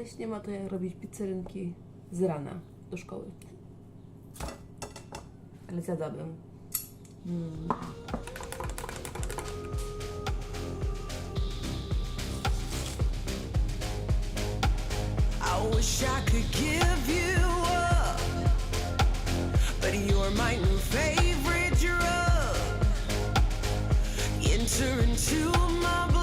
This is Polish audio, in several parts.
Cześć, nie ma to jak robić pizzerynki z rana do szkoły. Ale zjadłabym. Mm. I wish I could give you up, but you're my new favorite drug. Enter into my blood,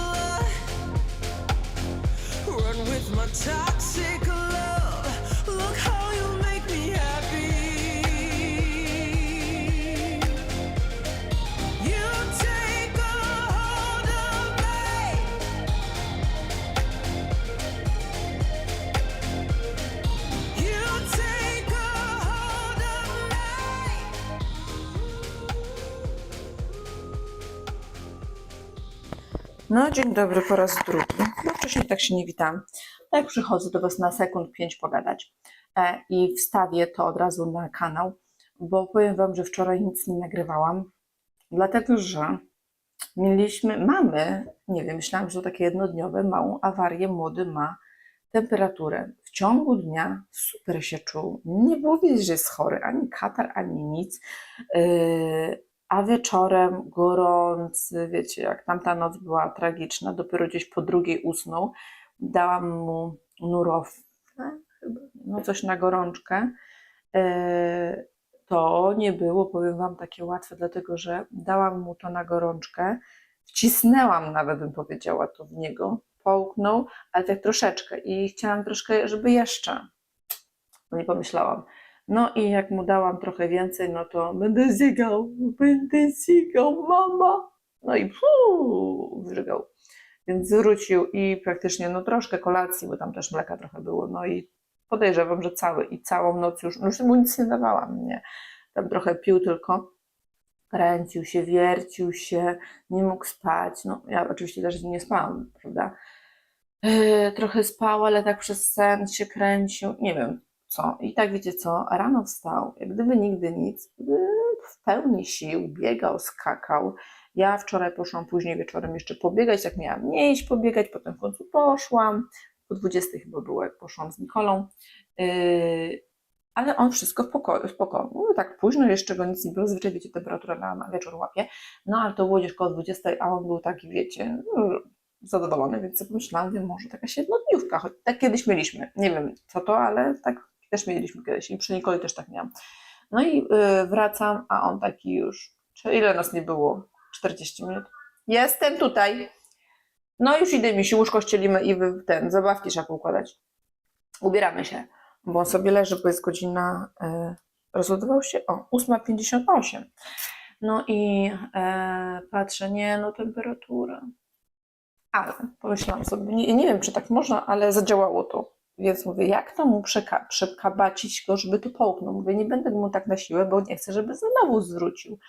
No, dzień dobry po raz drugi. No, wcześniej tak się nie witam. Tak, przychodzę do Was na sekund pięć pogadać e, i wstawię to od razu na kanał, bo powiem Wam, że wczoraj nic nie nagrywałam, dlatego że mieliśmy, mamy, nie wiem, myślałam, że to takie jednodniowe, małą awarię. Młody ma temperaturę. W ciągu dnia super się czuł. Nie było że jest chory, ani katar, ani nic. Yy, a wieczorem gorący, wiecie, jak tamta noc była tragiczna, dopiero gdzieś po drugiej usnął. Dałam mu chyba, no coś na gorączkę. Yy, To nie było, powiem Wam, takie łatwe, dlatego że dałam mu to na gorączkę, wcisnęłam nawet, bym powiedziała, to w niego, połknął, ale tak troszeczkę i chciałam troszkę, żeby jeszcze, bo nie pomyślałam. No i jak mu dałam trochę więcej, no to będę zygał, będę zygał, mama. No i puu, wrzygał. Więc zwrócił i praktycznie, no troszkę kolacji, bo tam też mleka trochę było, no i podejrzewam, że cały i całą noc już, no już mu nic nie dawałam, nie. Tam trochę pił tylko, kręcił się, wiercił się, nie mógł spać. No ja oczywiście też nie spałam, prawda. Yy, trochę spał, ale tak przez sen się kręcił, nie wiem co. I tak wiecie co, rano wstał, jak gdyby nigdy nic, w pełni sił, biegał, skakał. Ja wczoraj poszłam później wieczorem jeszcze pobiegać, jak miałam nie iść pobiegać, potem w końcu poszłam, po 20 chyba było, jak poszłam z Nikolą. Yy, ale on wszystko w pokoju, spoko. No tak późno, jeszcze go nic nie było, zwyczaj wiecie, temperatura na, wieczór łapie. No ale to było gdzieś koło 20, a on był taki, wiecie, no, zadowolony, więc sobie pomyślałam, wiem, może taka jednodniówka, choć tak kiedyś mieliśmy. Nie wiem co to, ale tak też mieliśmy kiedyś i przy Nikoli też tak miałam. No i y, wracam, a on taki już, czy ile nas nie było? 40 minut. Jestem tutaj. No już idę mi się, łóżko ścielimy i wy- ten, zabawki trzeba poukładać. Ubieramy się, bo on sobie leży, bo jest godzina, y, rozładował się, o, 8.58. No i e, patrzę, nie no, temperatura. Ale pomyślałam sobie, nie, nie wiem, czy tak można, ale zadziałało to. Więc mówię, jak to mu przeka- przekabacić go, żeby to połknął? Mówię, nie będę mu tak na siłę, bo nie chcę, żeby znowu zwrócił.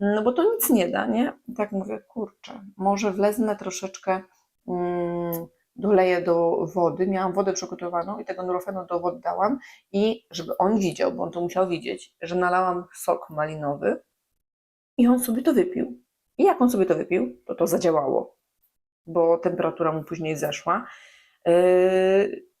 No bo to nic nie da, nie? Tak mówię, kurczę, może wleznę troszeczkę, mm, doleję do wody. Miałam wodę przygotowaną i tego nurofenu do wody dałam i żeby on widział, bo on to musiał widzieć, że nalałam sok malinowy i on sobie to wypił. I jak on sobie to wypił, to to zadziałało, bo temperatura mu później zeszła. Yy,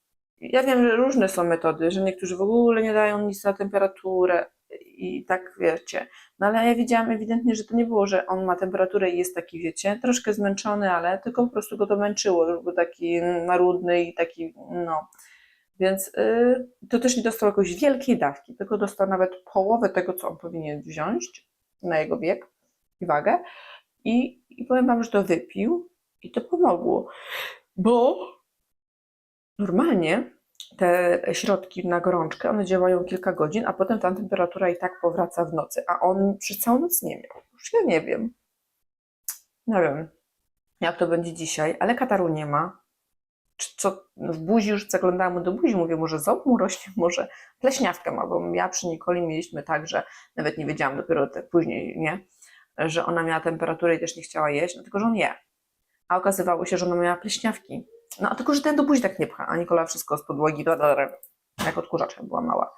ja wiem, że różne są metody, że niektórzy w ogóle nie dają nic na temperaturę i tak wiecie. No ale ja widziałam ewidentnie, że to nie było, że on ma temperaturę i jest taki, wiecie, troszkę zmęczony, ale tylko po prostu go to męczyło, już był taki marudny i taki, no. Więc yy, to też nie dostał jakiejś wielkiej dawki, tylko dostał nawet połowę tego, co on powinien wziąć na jego wiek i wagę. I, i powiem Wam, że to wypił i to pomogło, bo Normalnie te środki na gorączkę, one działają kilka godzin, a potem ta temperatura i tak powraca w nocy, a on przez całą noc nie miał. Już ja nie wiem. Nie wiem, jak to będzie dzisiaj, ale kataru nie ma. Czy co w buzi już zaglądałam mu do buzi, mówię, może ząb mu rośnie, może pleśniawkę ma, bo ja przy Nikoli mieliśmy tak, że nawet nie wiedziałam dopiero te, później, nie, że ona miała temperaturę i też nie chciała jeść, dlatego że on je. A okazywało się, że ona miała pleśniawki. No, a tylko, że ten do buzi tak nie pcha, a Nikola wszystko z podłogi, bla, bla, bla, jak odkurzaczka była mała.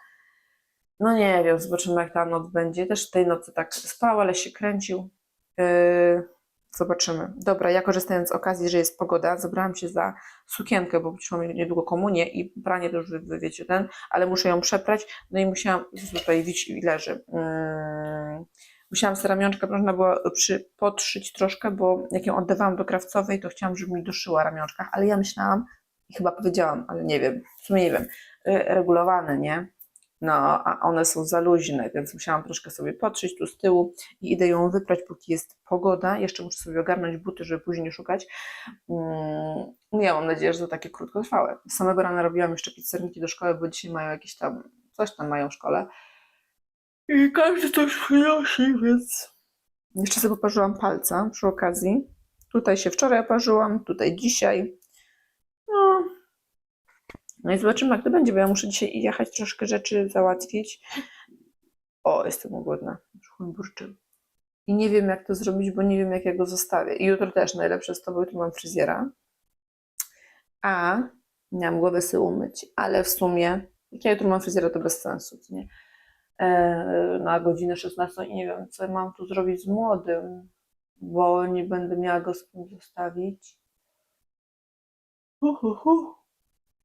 No nie wiem, zobaczymy jak ta noc będzie. Też tej nocy tak spał, ale się kręcił. Yy, Zobaczymy. Dobra, ja korzystając z okazji, że jest pogoda, zabrałam się za sukienkę, bo przecież mamy niedługo komunię i pranie to już wy, wiecie ten, ale muszę ją przeprać. No i musiałam, tutaj wić i leży. Mm, musiałam sobie ramionczka, można było przy, podszyć troszkę, bo jak ją oddawałam do krawcowej, to chciałam, żeby mi doszyła ramionczka, ale ja myślałam i chyba powiedziałam, ale nie wiem, w sumie nie wiem, y, regulowane, nie? No, a one są za luźne, więc musiałam troszkę sobie podszyć tu z tyłu i idę ją wyprać, póki jest pogoda. Jeszcze muszę sobie ogarnąć buty, żeby później szukać. Mm, ja mam nadzieję, że to takie krótkotrwałe. Samego rana robiłam jeszcze pizzerniki do szkoły, bo dzisiaj mają jakieś tam, coś tam mają w szkole. I każdy coś przynosi, więc... Jeszcze sobie poparzyłam palca przy okazji. Tutaj się wczoraj oparzyłam, tutaj dzisiaj. No, no i zobaczymy, jak to będzie, bo ja muszę dzisiaj jechać troszkę rzeczy załatwić. O, jestem głodna. Burczy. I nie wiem, jak to zrobić, bo nie wiem, jak ja go zostawię. I jutro też najlepsze z tobą, jutro mam fryzjera. A miałam głowę sobie umyć, ale w sumie, jak ja jutro mam fryzjera, to bez sensu, nie? E, na godzinę 16 i nie wiem, co mam tu zrobić z młodym, bo nie będę miała go z kim zostawić. Hu.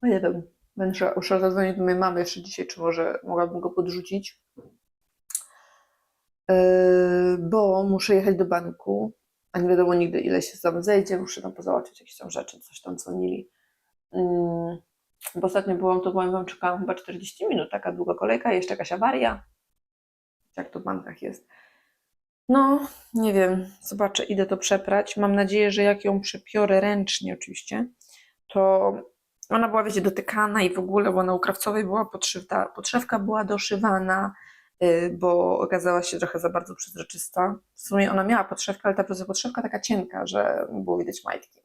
No nie wiem, będę muszę zadzwonić do mojej mamy jeszcze dzisiaj, czy może mogłabym go podrzucić. Yy, bo muszę jechać do banku, a nie wiadomo nigdy ile się tam zejdzie, muszę tam pozałatwiać jakieś tam rzeczy, coś tam dzwonili. Bo ostatnio byłam, to powiem wam, czekałam chyba 40 minut, taka długa kolejka, jeszcze jakaś awaria. Jak to w bankach jest. No, nie wiem, zobaczę, idę to przeprać. Mam nadzieję, że jak ją przepiorę ręcznie oczywiście, to ona była, wiecie, dotykana i w ogóle, bo na u krawcowej była podszywta, podszewka była doszywana, y, bo okazała się trochę za bardzo przezroczysta. W sumie ona miała podszewkę, ale ta podszewka taka cienka, że było widać majtki.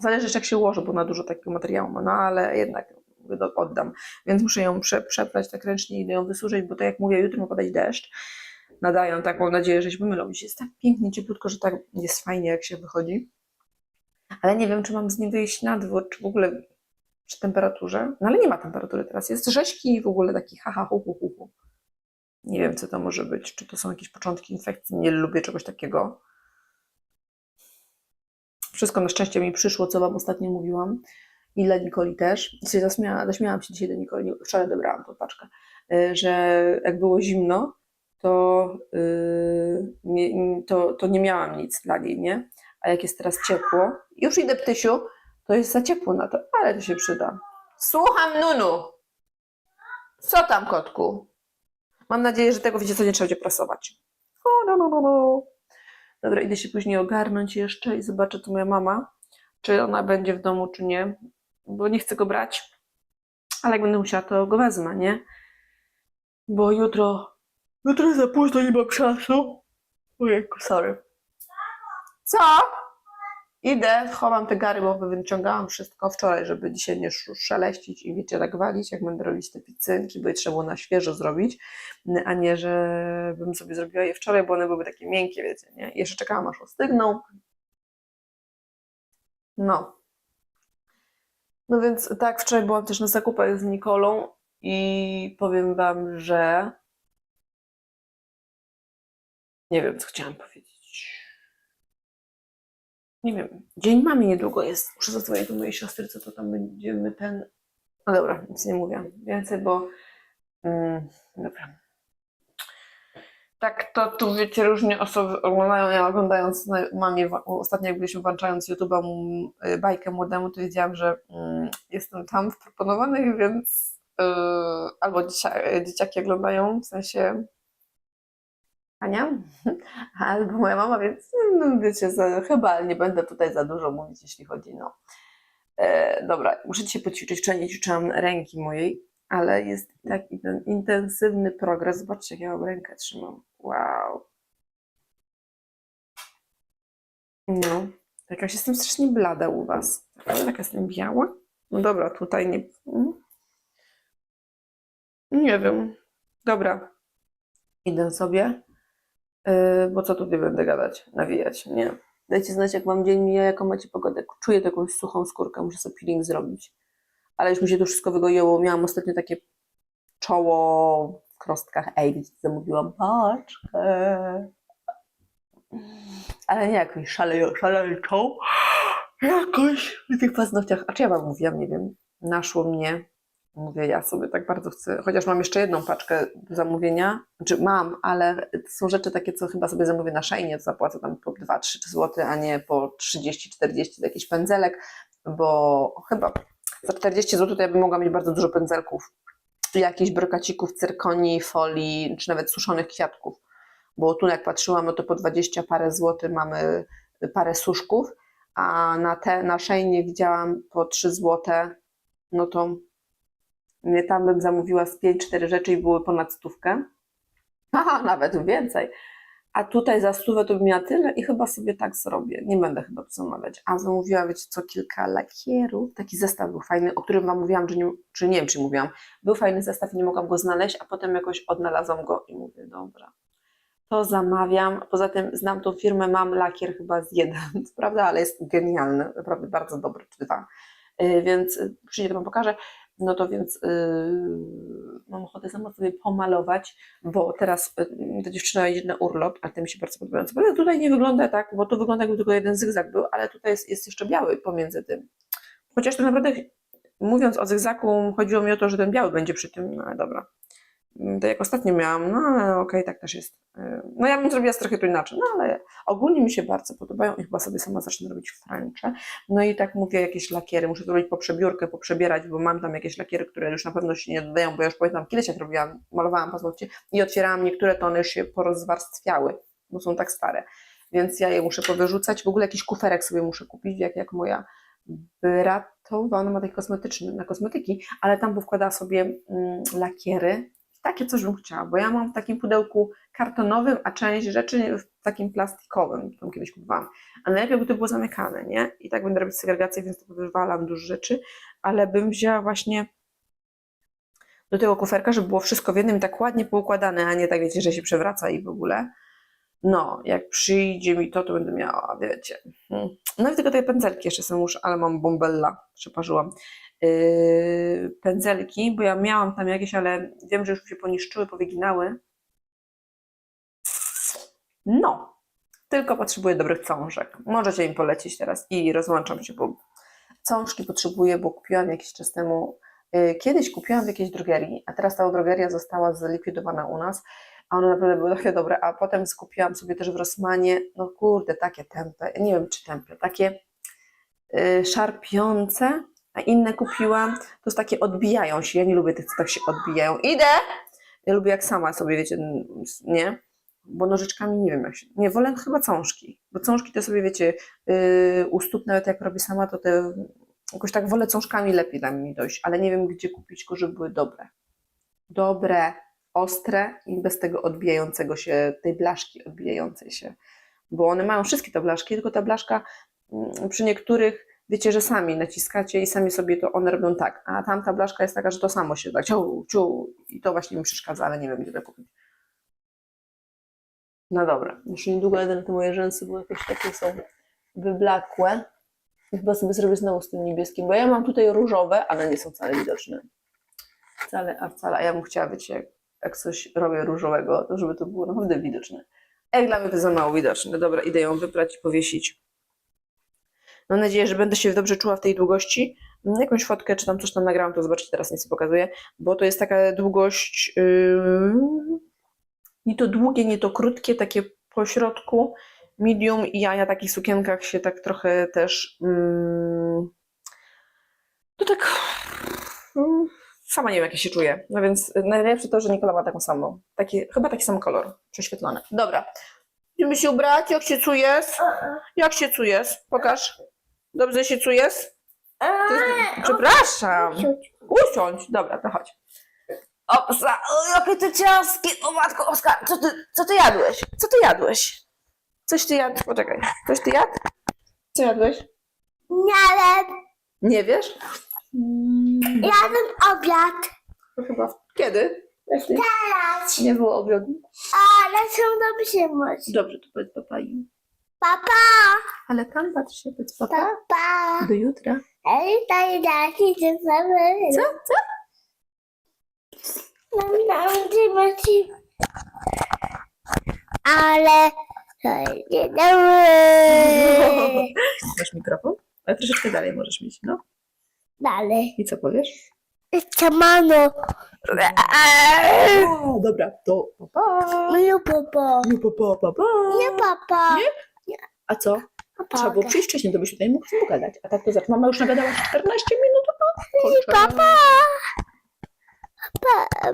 Zależy jak się ułoży, bo na dużo takiego materiału ma, no ale jednak oddam. Więc muszę ją prze, przeprać tak ręcznie i ją wysuszyć, bo tak jak mówię, jutro ma padać deszcz. Nadają tak, mam nadzieję, że się. Dzisiaj jest tak pięknie, cieplutko, że tak jest fajnie, jak się wychodzi. Ale nie wiem, czy mam z nim wyjść na dwór, czy w ogóle przy temperaturze. No ale nie ma temperatury teraz. Jest rzeźki i w ogóle taki haha, hu, hu, hu, hu. Nie wiem, co to może być. Czy to są jakieś początki infekcji? Nie lubię czegoś takiego. Wszystko na szczęście mi przyszło, co Wam ostatnio mówiłam. I dla Nikoli też. I się zaśmiała, zaśmiałam się dzisiaj do Nikoli. Wczoraj dobrałam tą paczkę. y, Że jak było zimno, to, yy, nie, to, to nie miałam nic dla niej, nie? A jak jest teraz ciepło, już idę ptysiu, to jest za ciepło na to, ale to się przyda. Słucham, Nunu! Co tam, kotku? Mam nadzieję, że tego wiecie, co nie trzeba będzie prasować. O, no, no, no, no. Dobra, idę się później ogarnąć jeszcze i zobaczę, co moja mama, czy ona będzie w domu, czy nie, bo nie chcę go brać, ale jak będę musiała, to go wezmę, nie? Bo jutro, jutro za późno nie mam czasu. Ojejku, sorry. Co? Idę, chowam te gary, bo wyciągałam wszystko wczoraj, żeby dzisiaj nie sz- szeleścić i wiecie, tak walić, jak będę robić te pizzynki, bo je trzeba było na świeżo zrobić, a nie, żebym sobie zrobiła je wczoraj, bo one były takie miękkie, wiecie, nie? Jeszcze czekałam, aż ostygną. No. No więc tak, wczoraj byłam też na zakupach z Nikolą i powiem wam, że nie wiem, co chciałam powiedzieć. Nie wiem. Dzień mamy niedługo jest. Muszę zadzwonić do mojej siostry, co to tam będziemy ten. No dobra, nic nie mówię więcej, bo. Mm, dobra. Tak, to tu wiecie, różnie osoby oglądają. Ja oglądając mamie, ostatnio jak byliśmy włączając YouTube'a y, bajkę młodemu, to wiedziałam, że mm, jestem tam w proponowanych, więc yy, albo dziecia, dzieciaki oglądają, w sensie Ania, albo moja mama, więc no, wiecie, za, chyba nie będę tutaj za dużo mówić, jeśli chodzi, no. E, dobra, muszę dzisiaj poćwiczyć, wczoraj nie ćwiczyłam ręki mojej, ale jest taki ten intensywny progres. Zobaczcie, jak ja mam rękę trzymam. Wow. No, jakaś jestem strasznie blada u was. Ale taka jestem biała? No dobra, tutaj nie... mm. Nie wiem. Dobra. Idę sobie. Yy, bo co tutaj będę gadać, nawijać, nie. Dajcie znać, jak mam dzień mija, jaką macie pogodę. Czuję jakąś suchą skórkę, muszę sobie peeling zrobić. Ale już mi się to wszystko wygoiło. Miałam ostatnio takie czoło w krostkach. Ej, wiecie, zamówiłam paczkę. ale nie jakąś szaleją, szaleńczą, jakoś w tych paznokciach. A czy ja wam mówiłam, nie wiem, naszło mnie, mówię, ja sobie tak bardzo chcę, chociaż mam jeszcze jedną paczkę zamówienia, znaczy mam, ale to są rzeczy takie, co chyba sobie zamówię na szajnie, to zapłacę tam po 2-3 zł, a nie po 30-40 za jakiś pędzelek, bo chyba za 40 zł to ja bym mogła mieć bardzo dużo pędzelków, jakichś brokacików, cyrkonii, folii, czy nawet suszonych kwiatków, bo tu jak patrzyłam, no to po 20 parę złotych mamy parę suszków, a na te na szejnie widziałam po 3 złote, no to tam bym zamówiła z 5-4 rzeczy i były ponad stówkę. Haha, nawet więcej. A tutaj za stówę to bym miała tyle i chyba sobie tak zrobię. Nie będę chyba zamawiać. A zamówiła, wiecie co, kilka lakierów. Taki zestaw był fajny, o którym wam mówiłam, że nie, czy nie wiem, czy mówiłam. Był fajny zestaw i nie mogłam go znaleźć, a potem jakoś odnalazłam go i mówię, dobra, to zamawiam. Poza tym znam tą firmę, mam lakier chyba z jeden, prawda, ale jest genialny, naprawdę bardzo dobry, czy dwa. Yy, Więc yy, przyjdzie, to wam pokażę. No to więc yy, mam ochotę sama sobie pomalować, bo teraz yy, ta dziewczyna jedzie na urlop, a te mi się bardzo podobają. Co tutaj nie wygląda tak, bo tu wygląda jakby tylko jeden zygzak był, ale tutaj jest, jest jeszcze biały pomiędzy tym. Chociaż tak naprawdę mówiąc o zygzaku, chodziło mi o to, że ten biały będzie przy tym, no ale dobra. Mm, To jak ostatnio miałam, no ale okej, tak też jest. Yy, No ja bym zrobiła trochę to inaczej, no ale ogólnie mi się bardzo podobają i chyba sobie sama zacznę robić francze. No i tak mówię, jakieś lakiery, muszę zrobić po przebiórkę, poprzebierać, bo mam tam jakieś lakiery, które już na pewno się nie dodają, bo ja już pamiętam, kiedyś jak robiłam, malowałam paznokcie i otwierałam niektóre, to one już się porozwarstwiały, bo są tak stare. Więc ja je muszę powyrzucać. W ogóle jakiś kuferek sobie muszę kupić, jak, jak moja bratowa, ona ma taki kosmetyczny, na kosmetyki, ale tam powkłada sobie mm, lakiery. Takie coś bym chciała, bo ja mam w takim pudełku kartonowym, a część rzeczy w takim plastikowym, tam kiedyś kupowałam. A najlepiej by to było zamykane, nie? I tak będę robić segregację, więc to wywalam dużo rzeczy, ale bym wzięła właśnie do tego kuferka, żeby było wszystko w jednym i tak ładnie poukładane, a nie tak wiecie, że się przewraca i w ogóle. No, jak przyjdzie mi to, to będę miała, wiecie. Hmm. No i tylko te pędzelki jeszcze są już, ale mam bombella, przeparzyłam. Yy, pędzelki, bo ja miałam tam jakieś, ale wiem, że już się poniszczyły, powyginały. No, tylko potrzebuję dobrych cążek. Możecie im polecić teraz i rozłączam się, bo cążki potrzebuję, bo kupiłam jakiś czas temu. yy, Kiedyś kupiłam w jakiejś drogerii, a teraz ta drogeria została zlikwidowana u nas, a one naprawdę były takie dobre, a potem skupiłam sobie też w Rosmanie, no kurde, takie tępe, nie wiem czy tępe, takie yy, szarpiące, a inne kupiłam, to jest takie odbijają się, ja nie lubię tych, co tak się odbijają. Idę! Ja lubię jak sama sobie, wiecie, nie? Bo nożyczkami nie wiem jak się, nie, wolę chyba cążki, bo cążki to sobie, wiecie, yy, u stóp nawet jak robię sama, to te, jakoś tak wolę cążkami lepiej tam mi dojść, ale nie wiem gdzie kupić, żeby były dobre. Dobre, ostre i bez tego odbijającego się, tej blaszki odbijającej się. Bo one mają wszystkie te blaszki, tylko ta blaszka mm, przy niektórych, wiecie, że sami naciskacie i sami sobie to one robią tak, a tamta blaszka jest taka, że to samo się tak ciu, ciu i to właśnie mi przeszkadza, ale nie wiem, gdzie to kupić. No dobra, już niedługo jeden te moje rzęsy, bo jakieś takie są wyblakłe. Chyba sobie zrobię znowu z tym niebieskim, bo ja mam tutaj różowe, ale nie są wcale widoczne. Wcale, a wcale. A ja bym chciała, wiecie, jak, jak coś robię różowego, to żeby to było naprawdę widoczne. Jak dla mnie to za mało widoczne. Dobra, idę ją wyprać i powiesić. Mam nadzieję, że będę się dobrze czuła w tej długości. Jakąś fotkę, czy tam coś tam nagrałam, to zobaczcie, teraz nic pokazuję, bo to jest taka długość, yy, nie to długie, nie to krótkie, takie po środku, medium i ja na takich sukienkach się tak trochę też, mm, no tak, mm, sama nie wiem, jak ja się czuję. No więc najlepsze to, że Nikola ma taką samą, taki, chyba taki sam kolor, prześwietlony. Dobra, idziemy się ubrać, jak się czujesz? Jak się czujesz? Pokaż. Dobrze się czujesz? To jest... Przepraszam. Usiądź. Dobra, to chodź. Opsa, o, jakie ty ciaski. O matko, Oskar, co ty, co ty jadłeś? Co ty jadłeś? Coś ty jadł? Poczekaj. Coś ty jadł? Co jadłeś? Miałem, Nie wiesz? jadłem obiad. To chyba w- kiedy? Teraz. Nie było obiadu. Ale są dobrze mówić. Dobrze, to powiedz papai. Papa, Ale tam patrz się, powiedz papa. papa. Do jutra. Ej, daj daki, to mamy. Co? Co? Nam dam dymaci. Ale Dzień dobry. Masz mikrofon? Ale troszeczkę dalej możesz mieć, no. Dalej. I co powiesz? Ciamano. O, dobra, to pa, pa. Nie papa. Nie, pa, pa, pa, pa. Nie papa. A co? Trzeba było Papa. przyjść wcześniej, to byś tutaj mógł pogadać. A tak to zaraz, mama już nagadała 14 minut. a? Kurczę. Papa. Papa.